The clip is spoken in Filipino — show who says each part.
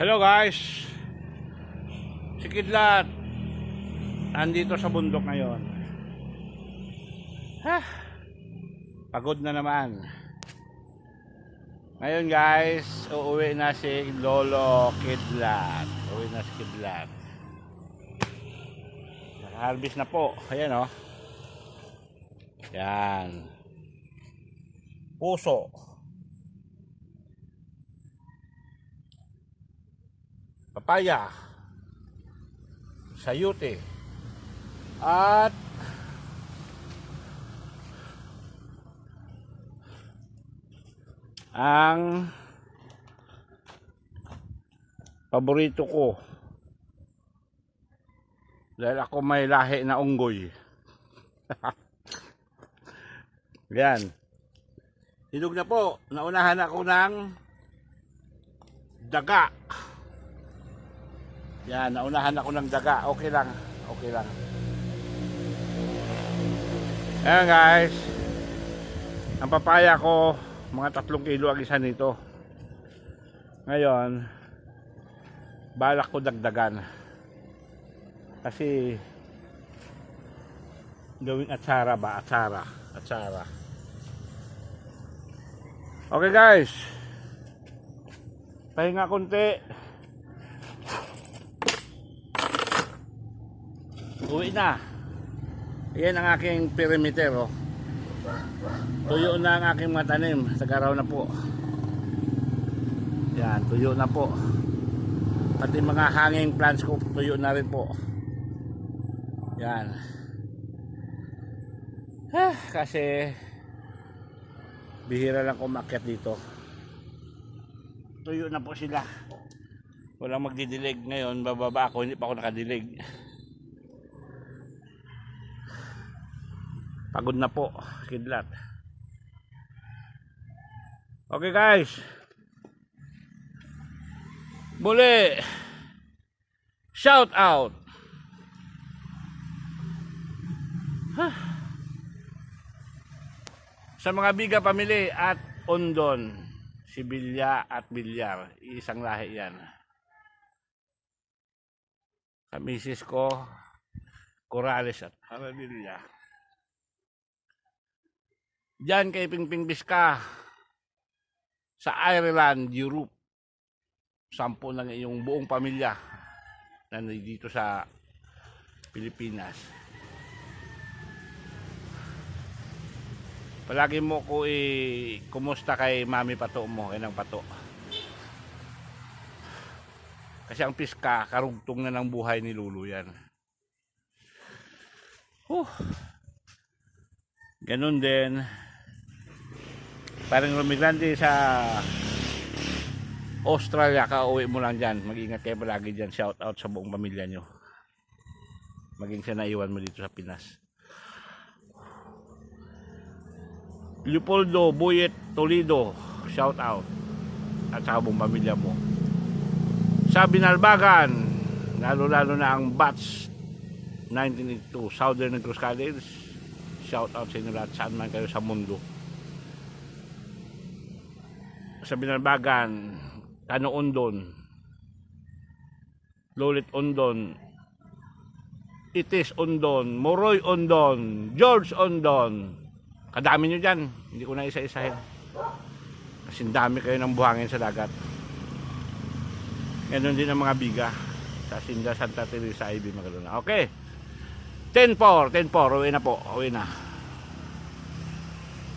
Speaker 1: Hello guys. Si Kidlat. Andito sa bundok ngayon. Ha? Pagod na naman. Ngayon guys, uuwi na si Lolo Kidlat. Uuwi na si Kidlat. Naka-harvest na po. Ayan oh. Yan. Puso. Papaya. Sayute. At ang paborito ko dahil ako may lahi na unggoy yan hinog na po naunahan ako ng daga yan naunahan ako ng daga. Okay lang okay lang. Ayan guys. Ang papaya ko mga tatlong kilo ang isa nito. Ngayon balak ko dagdagan. Kasi gawing atsara ba? Atsara atsara okay guys. Pahinga konti uwi na. Yan ang aking perimeter oh. tuyo na ang aking mga tanim tagaraw na po. Yan tuyo na po. Pati mga hanging plants ko tuyo na rin po. Yan ah, kasi bihira lang kumakyat dito. Tuyo na po sila. Walang magdidilig ngayon bababa ako hindi pa ako nakadilig pagod na po kidlat. Okay guys. Muli. Shout out. Huh. sa mga biga pamili at undon Sibilya at Bilyar isang lahi yan. Sa misis ko Corales at Haradilla Diyan kay Pingping Biska sa Ireland, Europe. Sampo ng iyong buong pamilya na dito sa Pilipinas. Palagi mo ko i kumusta kay Mami Pato mo, kay ng Pato. Kasi ang piska, karugtong na ng buhay ni Lulu yan. Huh. Ganun din. Parang rumigrante sa Australia ka uwi mo lang dyan. Mag-ingat kayo palagi dyan. Shout out sa buong pamilya nyo. Maging sa naiwan mo dito sa Pinas. Leopoldo Buyet Toledo. Shout out. At sa buong pamilya mo. Sa Binalbagan. Lalo-lalo na ang Bats 1982 Southern Negros College. Shout out sa inyo lahat saan man kayo sa mundo sa Binalbagan, Tano Undon, Lolit Undon, Itis Undon, Moroy Undon, George Undon. Kadami nyo dyan. Hindi ko na isa-isahin. Kasi dami kayo ng buhangin sa dagat. Ganon din ang mga biga sa Sinda Santa Teresa IB Magalona. Okay. 10-4, 10-4. Uwi na po. Uwi na.